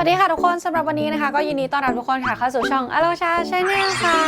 วัสดีค่ะทุกคนสำหรับวันนี้นะคะ ก็ยินดีต้อนรับทุกคนค่ะเข้าสู่ช่องอโลชาชาแนลค่ะ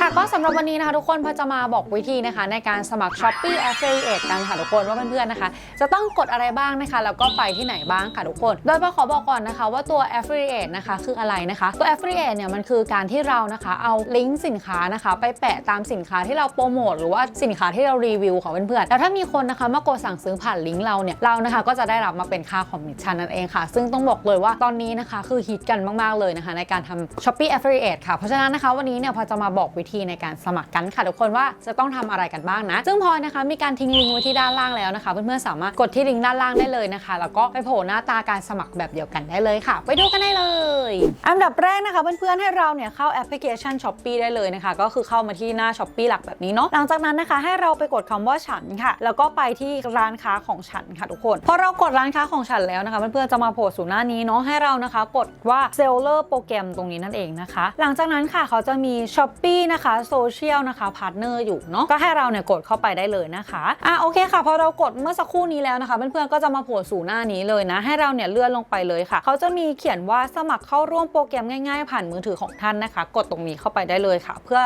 ค่ะก็สำหรับวันนี้นะคะ ทุกคนพอจะมาบอกวิธีนะคะ ในการสมัคร Shopee Affiliate กันค่ะทุกคนว่าเพื่อนๆนะคะ จะต้องกดอะไรบ้างนะคะ แล้วก็ไปที่ไหนบ้างค่ะทุกคน โดยพอขอบอกก่อนนะคะ ว่าตัว Affiliate นะคะคืออะไรนะคะ ตัว Affiliate เนี่ยมันคือการที่เรานะคะเอาลิงก์สินค้านะคะ ไปแปะตามสินค้าที่เราโปรโมทหรือว่าสินค้าที่เรารีวิวของเพื่อนๆแล้วถ้ามีคนนะคะมากดสั่งซื้อผ่านลิงก์เราเนี่ยเรานะคะก็จะได้รับมาเป็นค่าคอมมิชชั่นนั่นเองค่ะ ซึ่งต้องบอกเลยว่าตอนนี้นะคะคือฮิตกันมาก ๆ เลยนะคะ ในการทำ Shopee Affiliate ค่ะ เพราะฉะนั้นนะคะวันนี้เนี่ยพอจะมาบอกวิธีในการสมัครกันค่ะ ทุกคนว่าจะต้องทำอะไรกันบ้างนะ ซึ่งพอนะคะมีการทิ้งลิงก์ไว้ที่ด้านล่างแล้วนะคะ เพื่อนๆสามารถกดที่ลิงก์ด้านล่างได้เลยนะคะ แล้วก็ไปโผล่หน้าตาการสมัครแบบเดียวกันได้เลยค่ะ ไปดูกันได้เลย อันดับแรกนะคะเพื่อนๆให้เราเนี่ยเข้าแอปพลิเคชัน Shopee ได้เลยนะคะก็คือเข้ามาที่หน้า Shopee หลักแบบนี้เนาะหลังจากนั้นนะคะให้เราไปกดคำว่าฉันค่ะ แล้วก็ไปที่ร้านค้าของฉันค่ะทุกคนพอเรากดร้านค้าของฉันแล้วนะคะเพื่อนๆจะมาโผล่สู่หน้านี้เนาะให้เรานะคะ กดว่า Seller โปรแกรมตรงนี้นั่นเองนะคะ หลังจากนั้นค่ะเขาจะมี Shopee นะคะ Social นะคะพาร์ทเนอร์อยู่เนาะก็ให้เราเนี่ยกดเข้าไปได้เลยนะคะอะโอเคค่ะพอเรากดเมื่อสักครู่นี้แล้วนะคะเพื่อนๆก็จะมาโผล่สู่หน้านี้เลยนะ ให้เราเนี่ยเลื่อนลงไปเลยค่ะ เขาจะมีเขียนว่าสมัครเข้าร่วมโปรแกรมง่ายๆ ผ่านมือถือของท่านนะคะ กดตรงนี้เข้าไปได้เลยค่ะ เพื่อ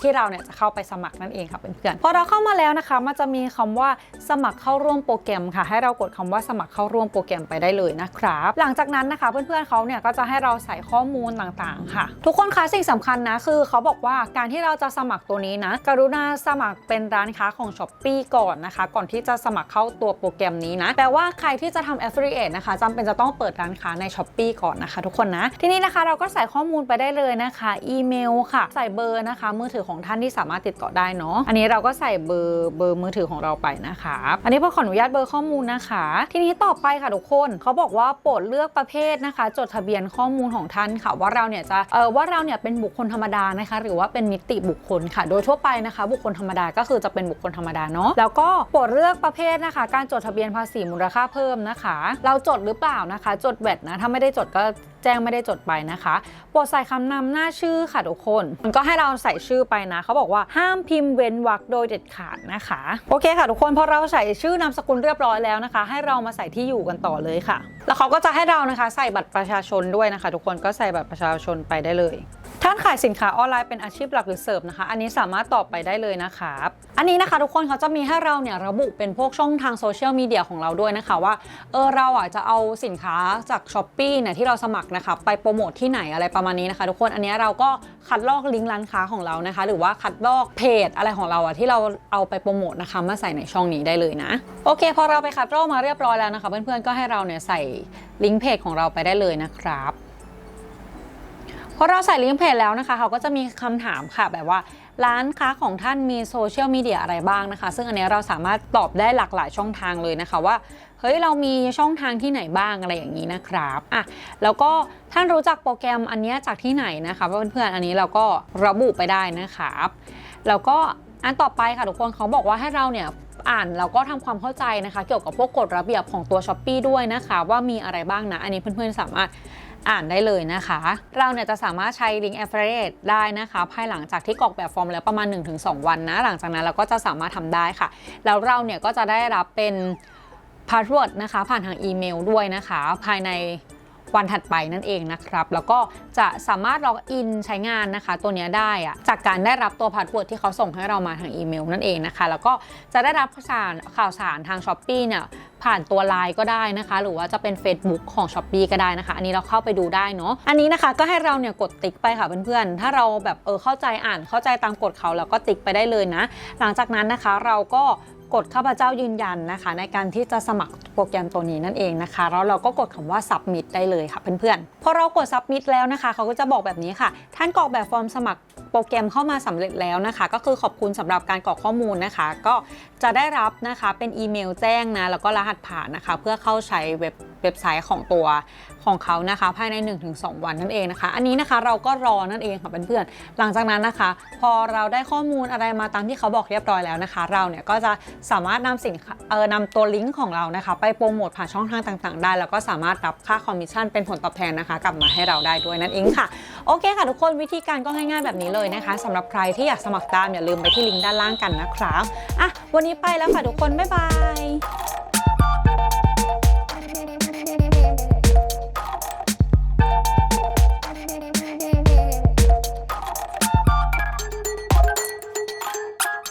ที่เราเนี่ยจะเข้าไปสมัครนั่นเองค่ะเพื่อนๆพอเราเข้ามาแล้วนะคะมันจะมีคำว่าสมัครเข้าร่วมโปรแกรมค่ะ ให้เรากดคำว่าสมัครเข้าร่วมโปรแกรมไปได้เลยนะครับหลังจากนั้นนะคะเพื่อนๆเขาเนี่ยก็จะให้เราใส่ข้อมูลต่างๆ ค่ะ ทุกคนคะสิ่งสำคัญนะคือเขาบอกว่าการที่เราจะสมัครตัวนี้นะ กรุณาสมัครเป็นร้านค้าของ s h อ p e e ก่อนนะคะ ก่อนที่จะสมัครเข้าตัวโปรแกรมนี้นะแปลว่าใครที่จะทำ affiliate นะคะจำเป็นจะต้องเปิดร้านค้าใน s h อ p e e ก่อนนะคะทุกคนนะ ทีนี้นะคะเราก็ใส่ข้อมูลไปได้เลยนะคะ อีเมลค่ะ ใส่เบอร์นะคะ มือถือของท่านที่สามารถติดต่อได้เนาะอันนี้เราก็ใส่เบอร์เบอร์มือถือของเราไปนะคะ อันนี้พอขออนุญาตเบอร์ข้อมูลนะคะ ทีนี้ต่อไปค่ะทุกคนเขาบอกว่าโปรดเลือกประเภทนะนะคะ จดทะเบียนข้อมูลของท่านค่ะ ว่าเราเนี่ยจะเออว่าเราเนี่ยเป็นบุคคลธรรมดานะคะ หรือว่าเป็นนิติบุคคลค่ะ โดยทั่วไปนะคะ บุคคลธรรมดาก็คือจะเป็นบุคคลธรรมดาเนาะแล้วก็โปรดเลือกประเภทนะคะ การจดทะเบียนภาษีมูลค่าเพิ่มนะคะ เราจดหรือเปล่านะคะ จดแวดนะถ้าไม่ได้จดก็ แจ้งไม่ได้จดไปนะคะโปรดใส่คำนำหน้าชื่อค่ะทุกคน มันก็ให้เราใส่ชื่อไปนะ เขาบอกว่าห้ามพิมพ์เว้นวรรคโดยเด็ดขาดนะคะ โอเคค่ะทุกคนพอเราใส่ชื่อนามสกุลเรียบร้อยแล้วนะคะ ให้เรามาใส่ที่อยู่กันต่อเลยค่ะ แล้วเขาก็จะให้เรานะคะ ใส่บัตรประชาชนด้วยนะคะ ทุกคนก็ใส่บัตรประชาชนไปได้เลย ท่านขายสินค้าออนไลน์เป็นอาชีพหลักหรือเสริมนะคะ อันนี้สามารถตอบไปได้เลยนะคะอันนี้นะคะทุกคนเขาจะมีให้เราเนี่ยระบุเป็นพวกช่องทางโซเชียลมีเดียของเราด้วยนะคะว่าเออเราอะจะเอาสินค้าจาก s h อ p e e เนี่ยที่เราสมัครนะคะไปโปรโมทที่ไหนอะไรประมาณนี้นะคะ ทุกคนอันนี้เราก็คัดลอกลิงก์ร้านค้าของเรานะคะ หรือว่าคัดลอกเพจอะไรของเราอะที่เราเอาไปโปรโมทนะคะมาใส่ในช่องนี้ได้เลยนะโอเคพอเราไปคัดลอกมาเรียบร้อยแล้วนะคะ เพื่อนๆก็ให้เราเนี่ยใส่ลิงก์เพจของเราไปได้เลยนะครับ พอเราใส่ลิงก์เพจแล้วนะคะเขาก็จะมีคำถามค่ะแบบว่าร้านค้าของท่านมีโซเชียลมีเดียอะไรบ้างนะคะ ซึ่งอันนี้เราสามารถตอบได้หลากหลายช่องทางเลยนะคะว่า เฮ้ย เรามีช่องทางที่ไหนบ้างอะไรอย่างนี้นะครับอะแล้วก็ท่านรู้จักโปรแกรมอันนี้จากที่ไหนนะคะเพื่อนๆอันนี้เราก็ระบุไปได้นะครับแล้วก็อันต่อไปค่ะทุกคนเขาบอกว่าให้เราเนี่ยอ่านแล้วก็ทำความเข้าใจนะคะ เกี่ยวกับพวกกฎระเบียบของตัว s h อ p e e ด้วยนะคะ ว่ามีอะไรบ้างนะ อันนี้เพื่อนๆสามารถ อ่านได้เลยนะคะ เราเนี่ยจะสามารถใช้ลิงก์ affiliate ได้นะคะ ภายหลังจากที่กรอกแบบฟอร์มแล้วประมาณ 1-2 วันนะ หลังจากนั้นเราก็จะสามารถทำได้ค่ะ แล้วเราเนี่ยก็จะได้รับเป็นพาสเวิร์ดนะคะ ผ่านทางอีเมลด้วยนะคะ ภายใน วันถัดไปนั่นเองนะครับ แล้วก็จะสามารถล็อกอินใช้งานนะคะ ตัวนี้ได้อะจากการได้รับตัวพาสเวิร์ดที่เขาส่งให้เรามาทางอีเมลนั่นเองนะคะ แล้วก็จะได้รับข่าวสารข่าวสารทาง s h อ p e e เนี่ยผ่านตัวไลน์ก็ได้นะคะ หรือว่าจะเป็น Facebook ของ s h อ p e e ก็ได้นะคะ อันนี้เราเข้าไปดูได้เนาะอันนี้นะคะก็ให้เราเนี่ยกดติ๊กไปค่ะเพื่อนๆ ถ้าเราแบบเออเข้าใจอ่านเข้าใจตามกฎเขาแล้วก็ติ๊กไปได้เลยนะ หลังจากนั้นนะคะเราก็ กดข้าพเจ้ายืนยันนะคะ ในการที่จะสมัครโปรแกรมตัวนี้นั่นเองนะคะ แล้วเราก็กดคำว่า submit ได้เลยค่ะเพื่อนๆพอเรากด submit แล้วนะคะ เขาก็จะบอกแบบนี้ค่ะ ท่านกรอกแบบฟอร์มสมัครโปรแกรมเข้ามาสำเร็จแล้วนะคะ ก็คือขอบคุณสำหรับการกรอกข้อมูลนะคะ ก็จะได้รับนะคะเป็นอีเมลแจ้งนะแล้วก็รหัสผ่านนะคะ เพื่อเข้าใช้เว็บเว็บไซต์ของตัวของเขานะคะภายใน 1-2 วันนั่นเองนะคะ อันนี้นะคะเราก็รอนั่นเองค่ะเพื่อนๆหลังจากนั้นนะคะ พอเราได้ข้อมูลอะไรมาตามที่เขาบอกเรียบร้อยแล้วนะคะ เราเนี่ยก็จะสามารถนำสินเออนำตัวลิงก์ของเรานะคะ ไปโปรโมทผ่านช่องทางต่างๆ ได้ แล้วก็สามารถรับค่าคอมมิชชั่นเป็นผลตอบแทนนะคะ กลับมาให้เราได้ด้วยนั่นเองค่ะโอเคค่ะทุกคนวิธีการก็ง่ายๆแบบนี้เลยนะคะสำหรับใครที่อยากสมัครตามอย่าลืมไปที่ลิงก์ด้านล่างกันนะครับอะวันนี้ไปแล้วค่ะทุกคนบ๊ายบาย